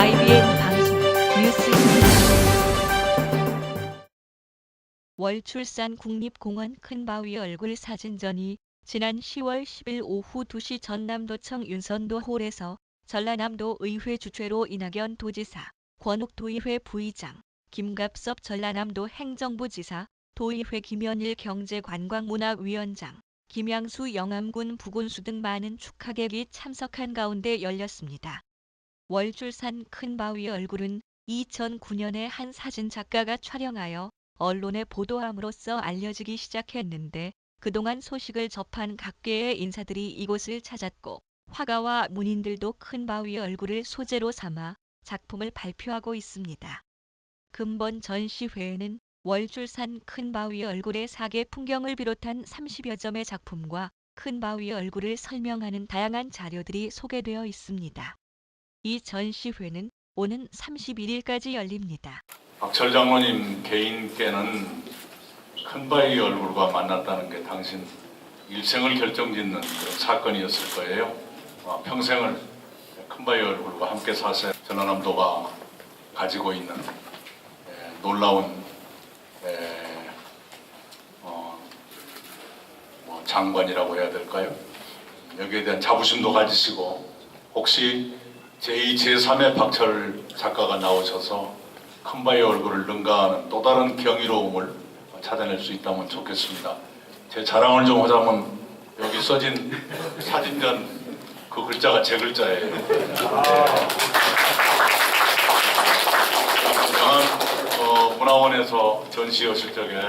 YBN 방송 뉴스입니다. 월출산 국립공원 큰바위 얼굴 사진전이 지난 10월 10일 오후 2시 전남도청 윤선도 홀에서 전라남도 의회 주최로 이낙연 도지사, 권욱 도의회 부의장, 김갑섭 전라남도 행정부지사, 도의회 김현일 경제관광문화위원장, 김양수 영암군 부군수 등 많은 축하객이 참석한 가운데 열렸습니다. 월출산 큰 바위 얼굴은 2009년에 한 사진 작가가 촬영하여 언론에 보도함으로써 알려지기 시작했는데 그동안 소식을 접한 각계의 인사들이 이곳을 찾았고 화가와 문인들도 큰 바위 얼굴을 소재로 삼아 작품을 발표하고 있습니다. 금번 전시회에는 월출산 큰 바위 얼굴의 사계 풍경을 비롯한 30여 점의 작품과 큰 바위 얼굴을 설명하는 다양한 자료들이 소개되어 있습니다. 이 전시회는 오는 31일까지 열립니다. 박철 장로님 개인께는 큰바위 얼굴과 만났다는 게 당신 일생을 결정짓는 그런 사건이었을 거예요. 어, 평생을 큰바위 얼굴과 함께 사세 전라남도가 가지고 있는 에, 놀라운 에, 어, 뭐 장관이라고 해야 될까요? 여기에 대한 자부심도 가지시고 혹시 제2, 제3의 박철 작가가 나오셔서 큰바위 얼굴을 능가하는 또 다른 경이로움을 찾아낼 수 있다면 좋겠습니다. 제 자랑을 좀 하자면 여기 써진 사진전 그 글자가 제 글자예요. 강한 어, 문화원에서 전시였을 적에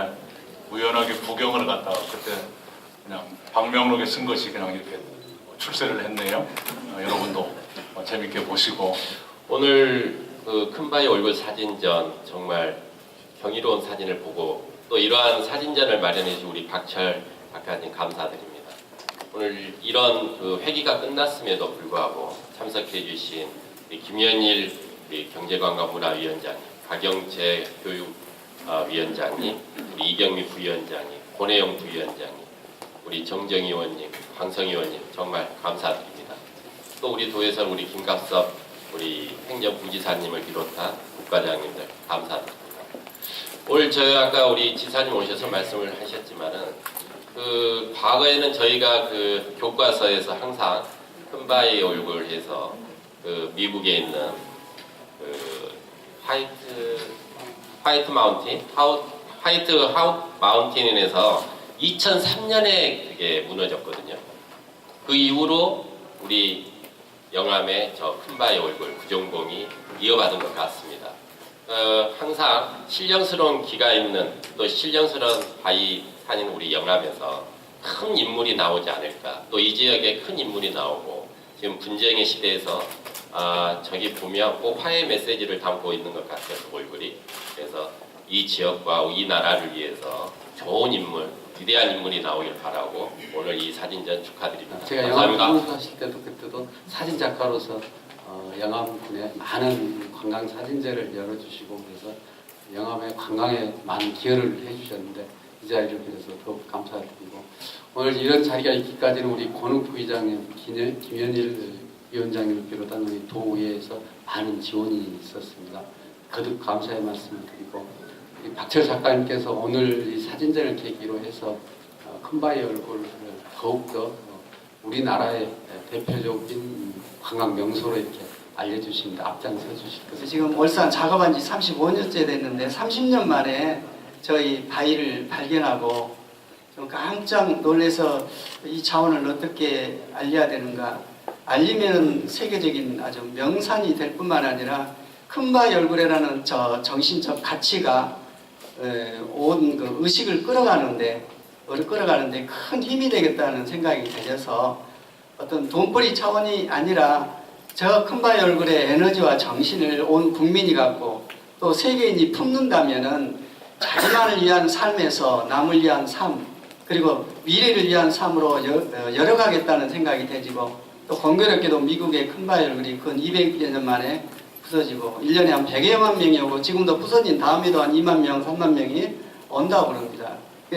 우연하게 구경을 갔다가 그때 그냥 방명록에 쓴 것이 그냥 이렇게 출세를 했네요. 어, 여러분도 어, 재밌게 보시고 오늘 그 큰바위 얼굴 사진전 정말 경이로운 사진을 보고 또 이러한 사진전을 마련해 주신 우리 박철 작가님 감사드립니다. 오늘 이런 그 회기가 끝났음에도 불구하고 참석해 주신 김현일 경제관광문화위원장님, 박영재 교육위원장님, 우리 이경미 부위원장님, 권혜영 부위원장님, 우리 정정희 의원님, 황성희 의원님 정말 감사드립니다. 또 우리 도에서 우리 김갑섭 우리 행정부지사님을 비롯한 국과장님들 감사드립니다. 오늘 저희 아까 우리 지사님 오셔서 말씀을 하셨지만은 그 과거에는 저희가 그 교과서에서 항상 큰바위 얼굴 해서 그 미국에 있는 그 화이트 화이트 마운틴 하우 화이트 하우 마운틴에서 2003년에 그게 무너졌거든요. 그 이후로 우리 영암의 저 큰바위 얼굴 구정봉이 이어받은 것 같습니다. 어, 항상 신령스러운 기가 있는 또 신령스러운 바위 사는 우리 영암에서 큰 인물이 나오지 않을까. 또 이 지역에 큰 인물이 나오고 지금 분쟁의 시대에서 아, 저기 보면 꼭 화해 메시지를 담고 있는 것 같아요. 그 얼굴이. 그래서 이 지역과 이 나라를 위해서 좋은 인물, 위대한 인물이 나오길 바라고 오늘 이 사진전 축하드립니다. 제가 감사합니다. 부문수 하실 때도 그때도 사진 작가로서 어, 영암군에 많은 관광 사진제를 열어주시고 그래서 영암의 관광에 많은 기여를 해주셨는데 이 자리를 빌어서 더욱 감사드리고 오늘 이런 자리가 있기까지는 우리 권욱 부의장님, 김현- 김현일 위원장님을 비롯한 우리 도의회에서 많은 지원이 있었습니다. 거듭 감사의 말씀을 드리고 박철 작가님께서 오늘 이 사진전을 계기로 해서 어, 큰바위 얼굴을 더욱더 어, 우리나라의 대표적인 관광 명소로 이렇게 알려주십니다. 앞장서 주실 것을 지금 월산 작업한 지 35년째 됐는데 30년 만에 저희 바위를 발견하고 좀 깜짝 놀래서 이 자원을 어떻게 알려야 되는가 알리면 세계적인 아주 명산이 될 뿐만 아니라 큰바위 얼굴이라는 저 정신적 가치가 온 그 의식을 끌어가는데 을 끌어가는데 큰 힘이 되겠다는 생각이 들려서 어떤 돈벌이 차원이 아니라 저 큰 바위 얼굴의 에너지와 정신을 온 국민이 갖고 또 세계인이 품는다면은 자기만을 위한 삶에서 남을 위한 삶 그리고 미래를 위한 삶으로 여- 어, 열어가겠다는 생각이 되지고 또 공교롭게도 미국의 큰 바위 얼굴이 근 200여 년 만에 부서지고 1년에 한 100여만 명이 오고 지금도 부서진 다음에도 한 2만 명, 3만 명이 온다고 그럽니다.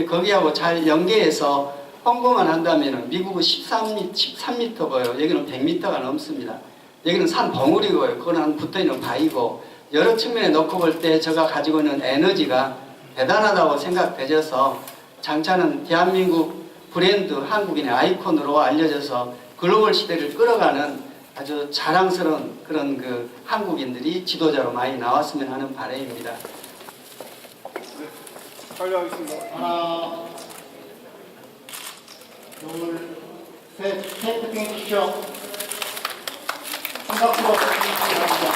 거기하고 잘 연계해서 홍보만 한다면 미국은 13m, 13m 보여 여기는 100m가 넘습니다. 여기는 산 봉우리고요. 그거는 붙어 있는 바위고 여러 측면에 놓고 볼 때 제가 가지고 있는 에너지가 대단하다고 생각되져서 장차는 대한민국 브랜드 한국인의 아이콘으로 알려져서 글로벌 시대를 끌어가는 아주 자랑스러운 그런 그 한국인들이 지도자로 많이 나왔으면 하는 바람입니다. 완료하겠습니다. 하나, 둘, 셋, 테이프 땡기시죠. 부탁드립니다.